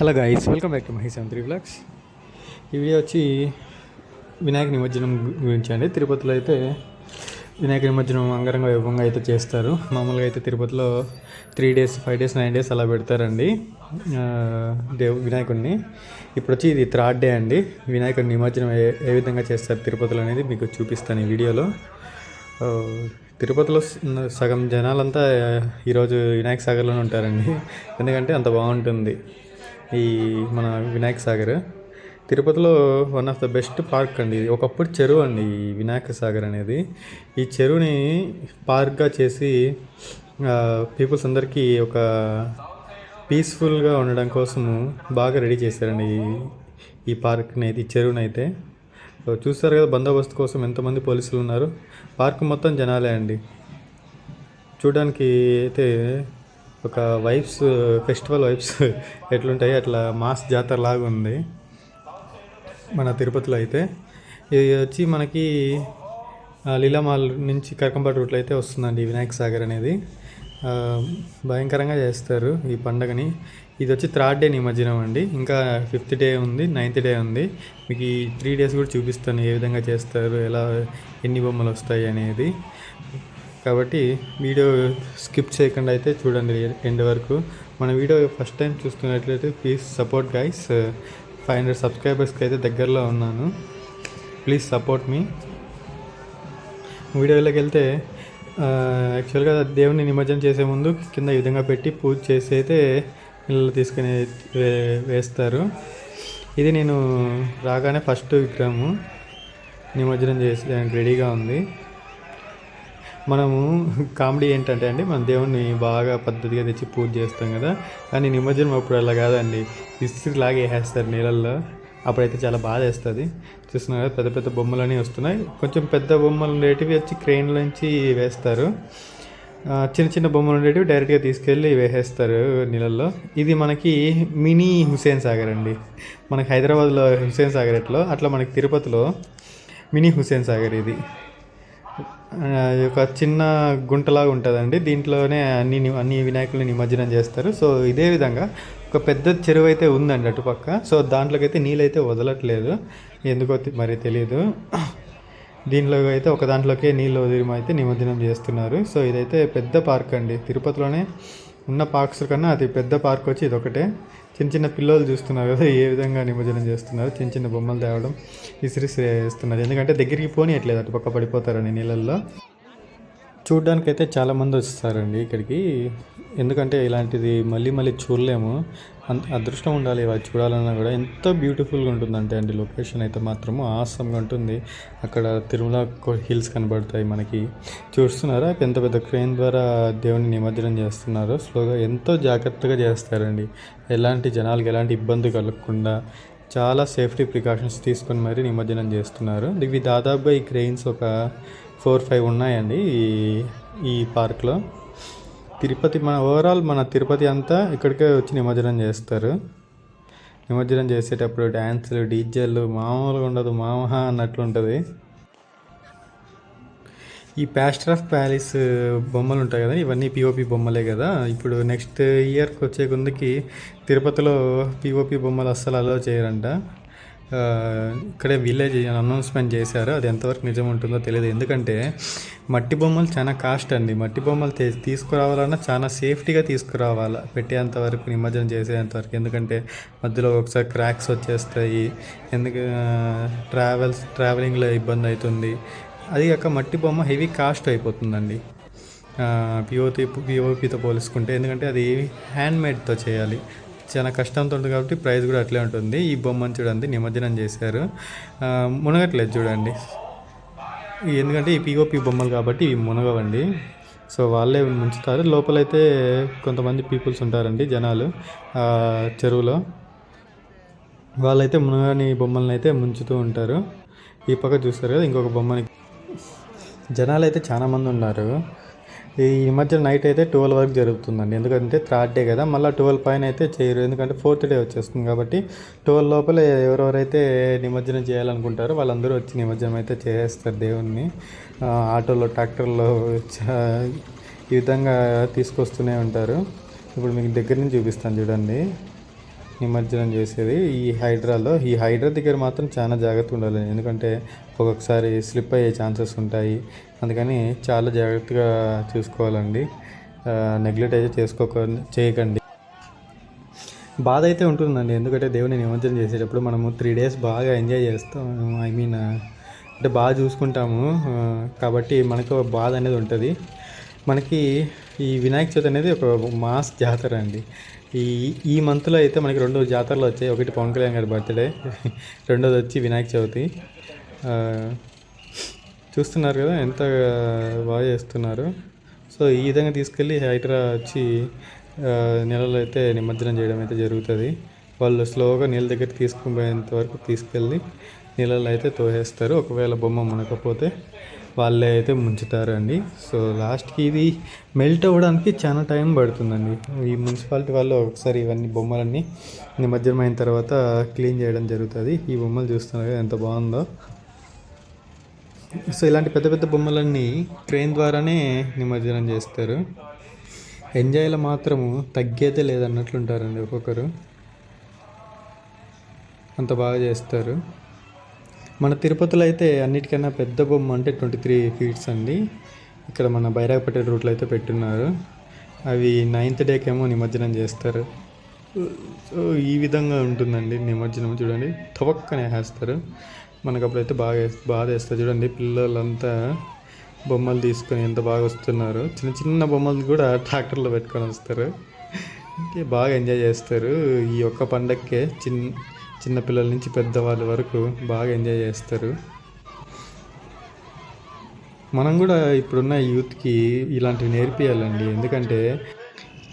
Hello guys welcome back to Mahi seven three vlogs ఈ video వచ్చి వినాయక నిమజ్జనం గురించి అండి. తిరుపతిలో అయితే వినాయక నిమజ్జనం అంగరంగ వైభవంగా అయితే చేస్తారు. మామూలుగా అయితే తిరుపతిలో three days five days nine days అలా పెడతారండి. దేవు వినాయకుడిని ఇప్పుడు వచ్చి ఇది థర్డ్ డే అండి. వినాయకుడి నిమజ్జనం ఏ ఏ విధంగా చేస్తారు తిరుపతిలో అనేది మీకు చూపిస్తాను ఈ వీడియోలో తిరుపతిలో సగం జనాలంతా ఈరోజు వినాయక సాగర్లోనే ఉంటారండి. ఎందుకంటే అంత బాగుంటుంది. ఈ మన వినాయక సాగర్. తిరుపతిలో one of the best park అండి ఇది. ఒకప్పుడు చెరువు అండి ఈ వినాయక సాగర్ అనేది. ఈ చెరువుని పార్క్గా చేసి పీపుల్స్ అందరికీ ఒక పీస్ఫుల్గా ఉండడం కోసము బాగా రెడీ చేశారండి ఈ పార్క్ని అయితే ఈ చెరువుని అయితే. చూస్తారు కదా బందోబస్తు కోసం ఎంతమంది పోలీసులు ఉన్నారు. పార్క్ మొత్తం జనాలే అండి. చూడడానికి అయితే ఒక వైబ్స్ ఫెస్టివల్ వైబ్స్ ఎట్లుంటాయి అట్లా మాస్ జాతర లాగా ఉంది. మన తిరుపతిలో అయితే. ఇది వచ్చి మనకి లీలామాల్ నుంచి కరకంపాటి రూట్లో అయితే వస్తుందండి వినాయక సాగర్ అనేది. భయంకరంగా చేస్తారు ఈ పండగని. ఇది వచ్చి థర్డ్ డే నిమజ్జనం అండి. ఇంకా ఫిఫ్త్ డే ఉంది నైన్త్ డే ఉంది. మీకు ఈ త్రీ డేస్ కూడా చూపిస్తాను ఏ విధంగా చేస్తారు ఎలా ఎన్ని బొమ్మలు వస్తాయి అనేది. కాబట్టి వీడియో స్కిప్ చేయకుండా అయితే చూడండి ఎండ్ వరకు. మన వీడియో ఫస్ట్ టైం చూస్తున్నట్లయితే please support guys. Five hundred సబ్స్క్రైబర్స్కి అయితే దగ్గరలో ఉన్నాను. Please support me. వీడియోలోకి వెళ్తే యాక్చువల్గా దేవుని నిమజ్జనం చేసే ముందు కింద ఈ విధంగా పెట్టి పూజ చేసి అయితే ఇళ్ళు తీసుకుని వేస్తారు. ఇది నేను రాగానే ఫస్ట్ విగ్రహము నిమజ్జనం చేసేదానికి రెడీగా ఉంది. మనము కామెడీ ఏంటంటే అండి మన దేవుణ్ణి బాగా పద్ధతిగా తెచ్చి పూజ చేస్తాం కదా. కానీ నిమజ్జనం అప్పుడు అలా కాదండి. ఇస్త్రీ లాగే వేసేస్తారు నీళ్ళల్లో. అప్పుడైతే చాలా బాధ వేస్తుంది. చూస్తున్నారు కదా పెద్ద పెద్ద బొమ్మలన్నీ వస్తున్నాయి. కొంచెం పెద్ద బొమ్మలు ఉండేటివి వచ్చి క్రెయిన్ల నుంచి వేస్తారు. చిన్న చిన్న బొమ్మలు ఉండేటివి డైరెక్ట్గా తీసుకెళ్ళి వేసేస్తారు నీళ్ళల్లో. ఇది మనకి మినీ హుసేన్ సాగర్ అండి. మనకి హైదరాబాద్లో హుసేన్ సాగర్ ఎట్లో అట్లా మనకి తిరుపతిలో మినీ హుసేన్ సాగర్ ఇది. ఒక చిన్న గుంటలాగా ఉంటుందండి. దీంట్లోనే అన్ని అన్ని వినాయకుల్ని నిమజ్జనం చేస్తారు. సో ఇదే విధంగా ఒక పెద్ద చెరువు అయితే ఉందండి అటుపక్క. సో దాంట్లోకి అయితే నీళ్ళైతే వదలట్లేదు. ఎందుకో మరి తెలియదు దీంట్లో అయితే ఒక దాంట్లోకే నీళ్ళు వదిలి అయితే నిమజ్జనం చేస్తున్నారు. సో ఇదైతే పెద్ద పార్క్ అండి. తిరుపతిలోనే ఉన్న పార్క్స్ కన్నా అది పెద్ద పార్క్ వచ్చి ఇదొకటే. చిన్న చిన్న పిల్లలు చూస్తున్నారు కదా ఏ విధంగా నిమజ్జనం చేస్తున్నారు. చిన్న చిన్న బొమ్మలు తేవడం ఇసిరి వేస్తున్నారు. ఎందుకంటే దగ్గరికి పోనీయట్లేదు అటు పక్క పడిపోతారని నీళ్ళల్లో. చూడడానికి అయితే చాలామంది వస్తారండి ఇక్కడికి. ఎందుకంటే ఇలాంటిది మళ్ళీ మళ్ళీ చూడలేము. అంత అదృష్టం ఉండాలి ఇవి చూడాలన్నా కూడా. ఎంత బ్యూటిఫుల్గా ఉంటుందంటే అండి లొకేషన్ అయితే మాత్రము. ఆసంగా ఉంటుంది. అక్కడ తిరుమల హిల్స్ కనబడతాయి మనకి. చూస్తున్నారా? పెద్ద పెద్ద క్రెయిన్ ద్వారా దేవుని నిమజ్జనం చేస్తున్నారు. స్లోగా ఎంతో జాగ్రత్తగా చేస్తారండి. ఎలాంటి జనాలకి ఎలాంటి ఇబ్బంది కలగకుండా చాలా సేఫ్టీ ప్రికాషన్స్ తీసుకొని మరీ నిమజ్జనం చేస్తున్నారు. ఇవి దాదాపు ఈ క్రెయిన్స్ ఒక ఫోర్ ఫైవ్ ఉన్నాయండి ఈ ఈ పార్క్లో. తిరుపతి మన ఓవరాల్ మన తిరుపతి అంతా ఇక్కడికే వచ్చి నిమజ్జనం చేస్తారు. నిమజ్జనం చేసేటప్పుడు డ్యాన్సులు డీజేలు మామూలుగా ఉండదు మామహ అన్నట్లు ఉంటుంది. ఈ ప్యాస్టర్ ఆఫ్ ప్యాలెస్ బొమ్మలు ఉంటాయి కదా ఇవన్నీ పిఓపి బొమ్మలే కదా. ఇప్పుడు నెక్స్ట్ ఇయర్కి వచ్చే ముందుకి తిరుపతిలో పిఓపి బొమ్మలు అస్సలు అలో చేయరంట. ఇక్కడే విలేజ్ అనౌన్స్మెంట్ చేశారు. అది ఎంతవరకు నిజం ఉంటుందో తెలియదు ఎందుకంటే మట్టి బొమ్మలు చాలా కాస్ట్ అండి. మట్టి బొమ్మలు తీసుకురావాలన్నా చాలా సేఫ్టీగా తీసుకురావాలా పెట్టేంత వరకు నిమజ్జనం చేసేంత వరకు. ఎందుకంటే మధ్యలో ఒకసారి క్రాక్స్ వచ్చేస్తాయి. ఎందుకు ట్రావెల్స్ ట్రావెలింగ్లో ఇబ్బంది అవుతుంది అది కాక మట్టి బొమ్మ హెవీ కాస్ట్ అయిపోతుందండి. పిఓపి పిఓపితో పోల్చుకుంటే. ఎందుకంటే అది హ్యాండ్మేడ్తో చేయాలి. చాలా కష్టంతో ఉంటుంది కాబట్టి ప్రైస్ కూడా అట్లే ఉంటుంది. ఈ బొమ్మను చూడండి నిమజ్జనం చేశారు. మునగట్లేదు చూడండి. ఎందుకంటే ఈ పీఓపి బొమ్మలు కాబట్టి ఇవి మునగవండి. సో వాళ్ళే ముంచుతారు. లోపలైతే కొంతమంది పీపుల్స్ ఉంటారండి జనాలు చెరువులో. వాళ్ళైతే మునగని బొమ్మలను అయితే ముంచుతూ ఉంటారు. ఈ పక్క చూస్తారు కదా ఇంకొక బొమ్మని. జనాలు అయితే చాలామంది ఉన్నారు. ఈ మధ్య నైట్ అయితే ట్వెల్వ్ వరకు జరుగుతుందండి. ఎందుకంటే థర్డ్ డే కదా మళ్ళీ ట్వెల్వ్ పైన అయితే చేయరు. ఎందుకంటే ఫోర్త్ డే వచ్చేస్తుంది కాబట్టి ట్వెల్వ్ లోపల ఎవరెవరైతే నిమజ్జనం చేయాలనుకుంటారో వాళ్ళందరూ వచ్చి నిమజ్జనం అయితే చేసేస్తారు దేవుణ్ణి. ఆటోలో ట్రాక్టర్లో చ- ఈ విధంగా తీసుకొస్తూనే ఉంటారు. ఇప్పుడు మీకు దగ్గర నుంచి చూపిస్తాను చూడండి. నిమజ్జనం చేసేది ఈ హైడ్రాలో. ఈ హైడ్రా దగ్గర మాత్రం చాలా జాగ్రత్తగా ఉండాలి. ఎందుకంటే ఒక్కొక్కసారి స్లిప్ అయ్యే ఛాన్సెస్ ఉంటాయి. అందుకని చాలా జాగ్రత్తగా చూసుకోవాలండి. నెగ్లెక్ట్ అయితే చేసుకోక చేయకండి. బాధ అయితే ఉంటుందండి. ఎందుకంటే దేవుని నిమజ్జనం చేసేటప్పుడు మనము త్రీ డేస్ బాగా ఎంజాయ్ చేస్తాం. ఐ మీన్ అంటే బాగా చూసుకుంటాము. కాబట్టి మనకు బాధ అనేది ఉంటుంది. మనకి ఈ వినాయక చవితి అనేది ఒక మాస్ జాతర అండి. ఈ ఈ మంత్లో అయితే మనకి రెండు జాతరలు వచ్చాయి. ఒకటి పవన్ కళ్యాణ్ గారి బర్త్డే రెండోది వచ్చి వినాయక చవితి. చూస్తున్నారు కదా ఎంత బాగా చేస్తున్నారు. సో ఈ విధంగా తీసుకెళ్ళి హైడ్రా వచ్చి ఆ, నీళ్ళలో అయితే నిమజ్జనం చేయడం అయితే జరుగుతుంది. వాళ్ళు స్లోగా నీళ్ళ దగ్గర తీసుకుపోయేంత వరకు తీసుకెళ్ళి నీళ్ళలో అయితే తోసేస్తారు ఒకవేళ బొమ్మ మునకపోతే వాళ్ళే అయితే ముంచుతారండి. సో లాస్ట్కి ఇది మెల్ట్ అవ్వడానికి చాలా టైం పడుతుందండి. ఈ మున్సిపాలిటీ వాళ్ళు ఒకసారి ఇవన్నీ బొమ్మలన్నీ నిమజ్జనం అయిన తర్వాత క్లీన్ చేయడం జరుగుతుంది. ఈ బొమ్మలు చూస్తున్నారు ఎంత బాగుందో. సో ఇలాంటి పెద్ద పెద్ద బొమ్మలన్నీ ట్రైన్ ద్వారానే నిమజ్జనం చేస్తారు. ఎంజాయ్లో మాత్రము తగ్గేదే లేదన్నట్లుంటారండి ఒక్కొక్కరు. అంత బాగా చేస్తారు. మన తిరుపతిలో అయితే అన్నిటికన్నా పెద్ద బొమ్మ అంటే ట్వంటీ త్రీ ఫీట్స్ అండి. ఇక్కడ మన బైరాగపేట రూట్లో అయితే పెట్టున్నారు అవి నైన్త్ డేకేమో నిమజ్జనం చేస్తారు. సో ఈ విధంగా ఉంటుందండి నిమజ్జనం చూడండి. తవక్కనే వేస్తారు. మనకు అప్పుడైతే బాగా బాగా వేస్తారు చూడండి. పిల్లలంతా బొమ్మలు తీసుకొని ఎంత బాగా వస్తున్నారు. చిన్న చిన్న బొమ్మలు కూడా ట్రాక్టర్లో పెట్టుకొని వస్తారు. బాగా ఎంజాయ్ చేస్తారు. ఈ ఒక్క పండక్కే చిన్న చిన్నపిల్లల నుంచి పెద్దవాళ్ళ వరకు బాగా ఎంజాయ్ చేస్తారు. మనం కూడా ఇప్పుడున్న యూత్కి ఇలాంటివి నేర్పియాలండి. ఎందుకంటే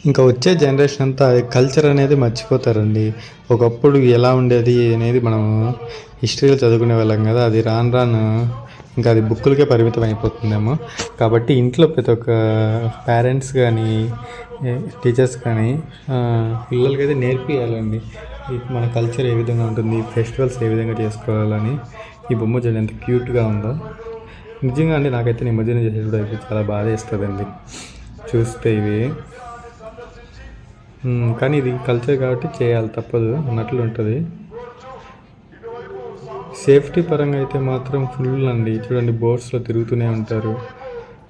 ఇంకా వచ్చే జనరేషన్ అంతా కల్చర్ అనేది మర్చిపోతారండి. ఒకప్పుడు ఎలా ఉండేది అనేది మనం హిస్టరీలో చదువుకునే వాళ్ళం కదా అది రాను రాను ఇంకా అది బుక్కులకే పరిమితం అయిపోతుందేమో. కాబట్టి ఇంట్లో ప్రతి ఒక్క పేరెంట్స్ కానీ టీచర్స్ కానీ పిల్లలకైతే నేర్పియాలండి. మన కల్చర్ ఏ విధంగా ఉంటుంది ఫెస్టివల్స్ ఏ విధంగా చేసుకోవాలని ఈ బొమ్మ చూడండి ఎంత క్యూట్గా ఉందో. నిజంగా అండి నాకైతే నిమజ్జనం చేసేటప్పుడు అయితే చాలా బాధ వేస్తుందండి. చూస్తే ఇవి. కానీ ఇది కల్చర్ కాబట్టి చేయాలి తప్పదు అన్నట్లు ఉంటుంది. సేఫ్టీ పరంగా అయితే మాత్రం ఫుల్ అండి. చూడండి బోట్స్లో తిరుగుతూనే ఉంటారు.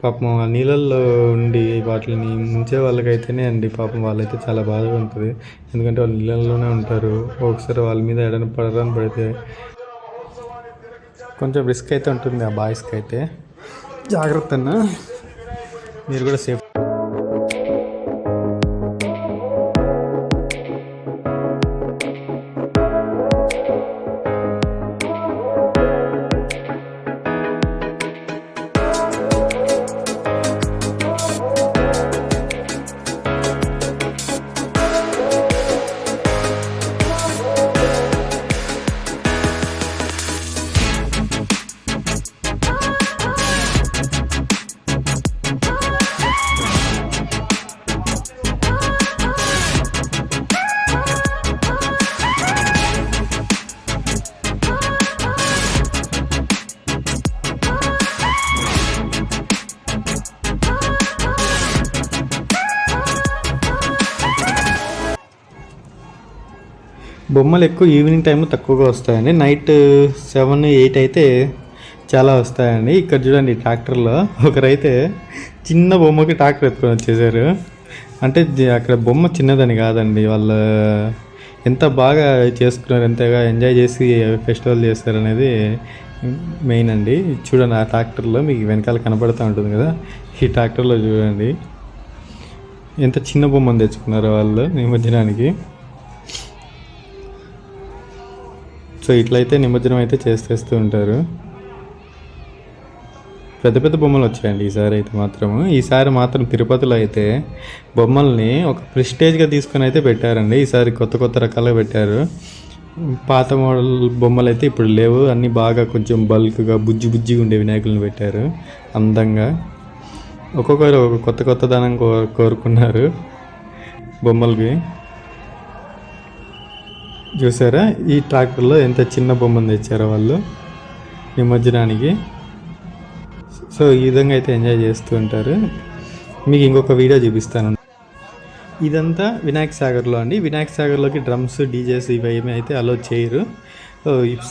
పాపం ఆ నీళ్ళల్లో ఉండి వాటిని ముంచే వాళ్ళకైతేనే అండి పాపం వాళ్ళైతే చాలా బాధగా ఉంటుంది. ఎందుకంటే వాళ్ళు నీళ్ళల్లోనే ఉంటారు. ఒకసారి వాళ్ళ మీద ఎడన పడరాని పడితే కొంచెం రిస్క్ అయితే ఉంటుంది ఆ బాయ్స్కి అయితే జాగ్రత్త అన్న మీరు కూడా సేఫ్ బొమ్మలు ఎక్కువ ఈవినింగ్ టైం తక్కువగా వస్తాయండి. నైట్ uh, సెవెన్ ఎయిట్ అయితే చాలా వస్తాయండి. ఇక్కడ చూడండి ట్రాక్టర్లో ఒకరైతే చిన్న బొమ్మకి ట్రాక్టర్ ఎత్తుకొని వచ్చేసారు. అంటే అక్కడ బొమ్మ చిన్నదని కాదండి. వాళ్ళ ఎంత బాగా చేసుకున్నారు ఎంతగా ఎంజాయ్ చేసి ఫెస్టివల్ చేస్తారు అనేది మెయిన్ అండి. చూడండి ఆ ట్రాక్టర్లో మీకు వెనకాల కనపడుతూ ఉంటుంది కదా. ఈ ట్రాక్టర్లో చూడండి. ఎంత చిన్న బొమ్మను తెచ్చుకున్నారు వాళ్ళు నిమజ్జనానికి. సో ఇట్లయితే నిమజ్జనం అయితే చేసేస్తూ ఉంటారు. పెద్ద పెద్ద బొమ్మలు వచ్చాయండి ఈసారి అయితే మాత్రము. ఈసారి మాత్రం తిరుపతిలో అయితే బొమ్మల్ని ఒక ప్రిస్టేజ్గా తీసుకొని అయితే పెట్టారండి. ఈసారి కొత్త కొత్త రకాలుగా పెట్టారు. పాత మోడల్ బొమ్మలు అయితే ఇప్పుడు లేవు. అన్నీ బాగా కొంచెం బల్క్గా బుజ్జి బుజ్జిగా ఉండే వినాయకులను పెట్టారు. అందంగా. ఒక్కొక్కరు ఒక కొత్త కొత్త దానం కో కోరుకున్నారు బొమ్మలకి. చూసారా? ఈ ట్రాక్టర్లో ఎంత చిన్న బొమ్మను తెచ్చారో వాళ్ళు నిమజ్జనానికి. సో ఈ విధంగా అయితే ఎంజాయ్ చేస్తూ ఉంటారు. మీకు ఇంకొక వీడియో చూపిస్తాను. ఇదంతా వినాయక సాగర్లో అండి. వినాయక సాగర్లోకి డ్రమ్స్ డీజేస్ ఇవి ఏమీ అయితే అలో చేయరు.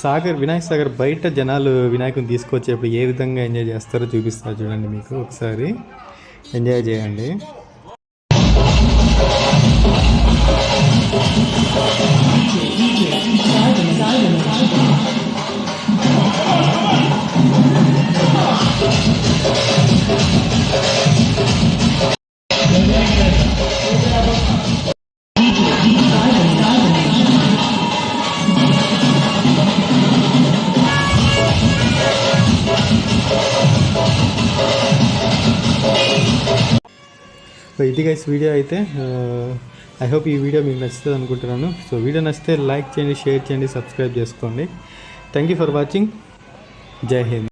సాగర్ వినాయక సాగర్ బయట జనాలు వినాయకుని తీసుకొచ్చేప్పుడు ఏ విధంగా ఎంజాయ్ చేస్తారో చూపిస్తారు చూడండి మీకు ఒకసారి. ఎంజాయ్ చేయండి. సో ఇది గైస్ వీడియో అయితే ఐ హోప్ ఈ వీడియో మీకు నచ్చుతుంది అనుకుంటున్నాను. సో వీడియో నచ్చితే లైక్ చేయండి షేర్ చేయండి సబ్స్క్రైబ్ చేసుకోండి. థ్యాంక్ యూ ఫర్ వాచింగ్ జై హింద్